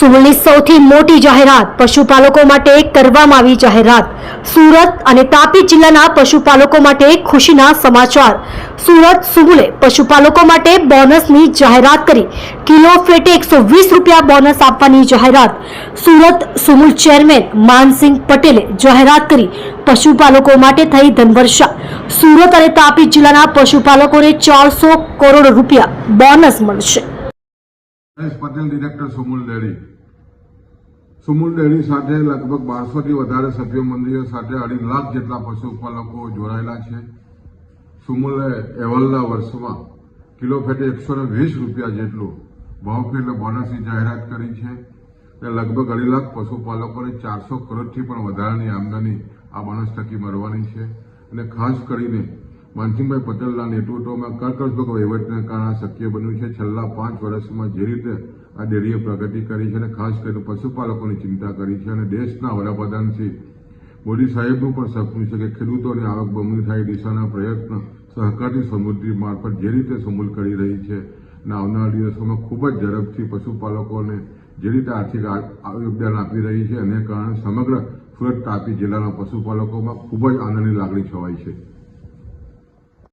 સુરતની સૌથી મોટી જાહેરાત પશુપાલકો માટે કરવામાં આવી જાહેરાત. સુરત અને તાપી જિલ્લાના પશુપાલકો માટે ખુશીના સમાચાર. સુરત સુમુલે પશુપાલકો માટે બોનસની જાહેરાત કરી. કિલો ફેટે એકસો વીસ રૂપિયા બોનસ આપવાની જાહેરાત. સુરત સુમુલ ચેરમેન માનસિંહ પટેલે જાહેરાત કરી પશુપાલકો માટે થઈ ધનવર્ષા. સુરત અને તાપી જિલ્લાના પશુપાલકોને ચારસો કરોડ રૂપિયા બોનસ મળશે. Haresh Patel director Sumul dairy. Sumul dairy સાથે લગભગ બારસોથી વધારે સભ્ય મંડળીઓ સાથે અઢી લાખ જેટલા પશુપાલકો જોડાયેલા છે. સુમુલે એવલના વર્ષમાં કિલો ફેટે એકસો ને વીસ રૂપિયા જેટલું ભાવ એટલે બોનસની જાહેરાત કરી છે. તે લગભગ અઢી લાખ પશુપાલકોને ચારસો કરોડથી પણ વધારાની આમદની આ બોનસ થકી મળવાની છે. અને ખાસ કરીને માનસિંહભાઈ પટેલના નેતૃત્વમાં કર્કશભગ વહીવટને કારણે શક્ય બન્યું છે. છેલ્લા પાંચ વર્ષમાં જે રીતે આ ડેરીએ પ્રગતિ કરી છે અને ખાસ કરીને પશુપાલકોની ચિંતા કરી છે અને દેશના વડાપ્રધાન શ્રી મોદી સાહેબનું પણ સપનું છે કે ખેડૂતોની આવક બમણી થાય દિશાના પ્રયત્ન સહકારની સમૃદ્ધિ મારફત જે રીતે સમૂલ કરી રહી છે અને આવનારા દિવસોમાં ખૂબ જ ઝડપથી પશુપાલકોને જે રીતે આર્થિક યોગદાન આપી રહી છે એને કારણે સમગ્ર સુરત તાપી જિલ્લાના પશુપાલકોમાં ખૂબ જ આનંદની લાગણી છવાઈ છે.